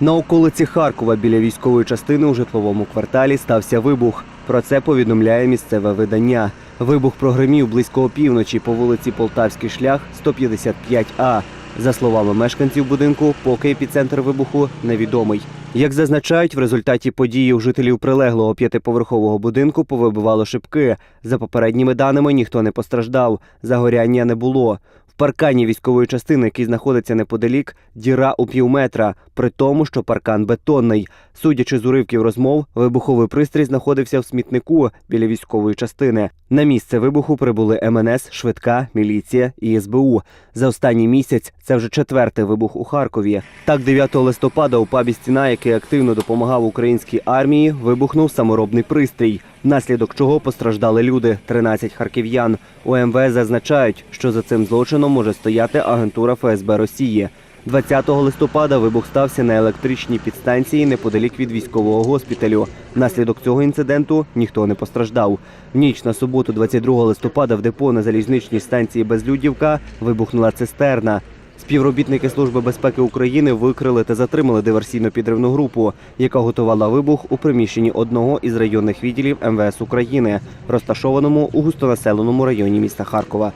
На околиці Харкова біля військової частини у житловому кварталі стався вибух. Про це повідомляє місцеве видання. Вибух прогремів близько опівночі по вулиці Полтавський шлях 155А. За словами мешканців будинку, поки епіцентр вибуху невідомий. Як зазначають, в результаті події у жителів прилеглого п'ятиповерхового будинку повибивало шибки. За попередніми даними ніхто не постраждав. Загоряння не було. Паркані військової частини, який знаходиться неподалік, діра у півметра, при тому, що паркан бетонний. Судячи з уривків розмов, вибуховий пристрій знаходився в смітнику біля військової частини. На місце вибуху прибули МНС, швидка, міліція і СБУ. За останній місяць це вже четвертий вибух у Харкові. Так, 9 листопада у пабі стіна, який активно допомагав українській армії, вибухнув саморобний пристрій, внаслідок чого постраждали люди 13 харків'ян. У МВС зазначають, що за цим злочином може стояти агентура ФСБ Росії. 20 листопада вибух стався на електричній підстанції неподалік від військового госпіталю. Внаслідок цього інциденту ніхто не постраждав. В ніч на суботу, 22 листопада, в депо на залізничній станції Безлюдівка вибухнула цистерна. Співробітники Служби безпеки України викрили та затримали диверсійну підривну групу, яка готувала вибух у приміщенні одного із районних відділів МВС України, розташованому у густонаселеному районі міста Харкова.